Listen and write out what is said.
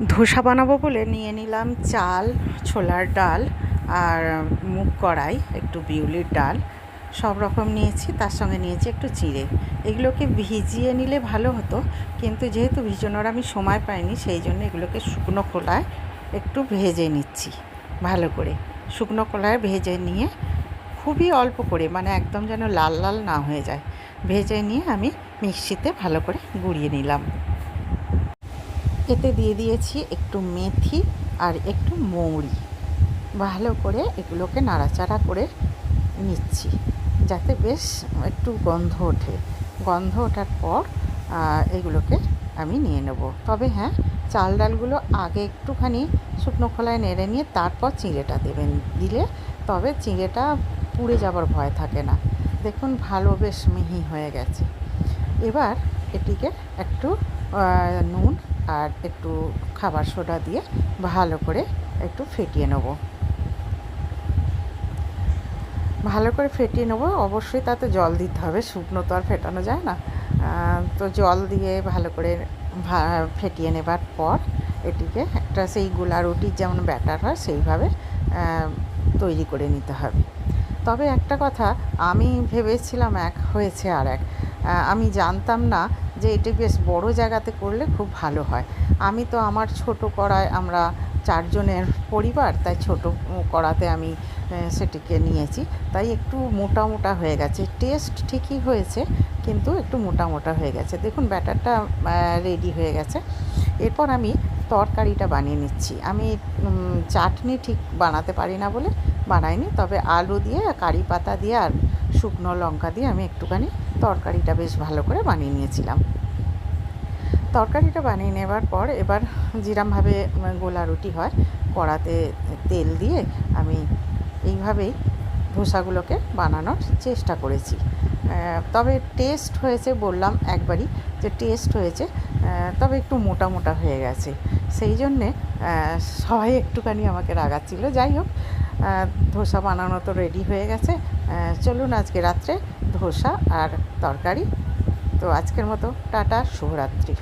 ধোসা বানাবো বলে নিয়ে নিলাম চাল, ছোলার ডাল আর মুগ কড়াই, একটু বিউলির ডাল। সব রকম নিয়েছি, তার সঙ্গে নিয়েছি একটু চিড়ে এগুলোকে ভিজিয়ে নিলে ভালো হতো, কিন্তু যেহেতু ভিজানোর আমি সময় পাইনি, সেই জন্য এগুলোকে শুকনো খোলায় একটু ভেজে নিচ্ছি, ভালো করে। শুকনো খোলায় ভেজে নিয়ে খুবই অল্প করে মানে একদম যেন লাল লাল না হয়ে যায়, ভেজে নিয়ে আমি মিক্সিতে ভালো করে গুঁড়িয়ে নিলাম। এতে দিয়ে দিয়েছি একটু মেথি আর একটু মৌরি। ভালো করে এগুলোকে নাড়াচাড়া করে নিচ্ছি, যাতে বেশ একটু গন্ধ ওঠে। গন্ধ ওঠার পর এগুলোকে আমি নিয়ে নেব। তবে হ্যাঁ চাল ডালগুলো আগে একটুখানি শুকনো খোলায় নেড়ে নিয়ে তারপর চিঁড়েটা দেবেন। দিলে তবে চিঁড়েটা পুড়ে যাবার ভয় থাকে না। দেখুন, ভালো বেশ মিহি হয়ে গেছে। এবার এটিকে একটু নুন আর একটু খাবার সোডা দিয়ে ভালো করে একটু ফেটিয়ে নেব। ভালো করে ফেটিয়ে নেব, অবশ্যই তাতে জল দিতে হবে, শুকনো তো আর ফেটানো যায় না। তো জল দিয়ে ভালো করে ফেটিয়ে নেবার পর এটিকে একটা সেই গোলা রুটির যেমন ব্যাটার হয়, সেইভাবে তৈরি করে নিতে হবে। তবে একটা কথা, আমি ভেবেছিলাম এক হয়েছে আর এক আমি জানতাম না যে এটি বেশ বড় জায়গাতে করলে খুব ভালো হয়। আমি তো আমার ছোট কড়ায় আমরা চারজনের পরিবার, তাই ছোট কড়াতে আমি সেটিকে নিয়েছি। তাই একটু মোটা মোটা হয়ে গেছে। টেস্ট ঠিকই হয়েছে, কিন্তু একটু মোটা মোটা হয়ে গেছে। দেখুন, ব্যাটারটা রেডি হয়ে গেছে। এরপর আমি তরকারিটা বানিয়ে নিচ্ছি। আমি চাটনি ঠিক বানাতে পারি না বলে বানাইনি, তবে আলু দিয়ে, কারি পাতা দিয়ে আর শুকনো লঙ্কা দিয়ে আমি একটুখানি তরকারিটা বেশ ভালো করে বানিয়ে নিয়েছিলাম। তরকারিটা বানিয়ে নেবার পর এবার যেরমভাবে গোলা রুটি হয়, কড়াতে তেল দিয়ে আমি এইভাবেই ধোসাগুলোকে বানানোর চেষ্টা করেছি। তবে টেস্ট হয়েছে বললাম একবারই যে টেস্ট হয়েছে তবে একটু মোটা মোটা হয়ে গেছে। সেই জন্যে সবাই একটুখানি আমাকে রাগাচ্ছিল। যাই হোক ধোসা বানানো তো রেডি হয়ে গেছে। চলুন আজকে রাত্রে ধোসা আর তরকারি। তো আজকের মতো টাটা, শুভরাত্রি।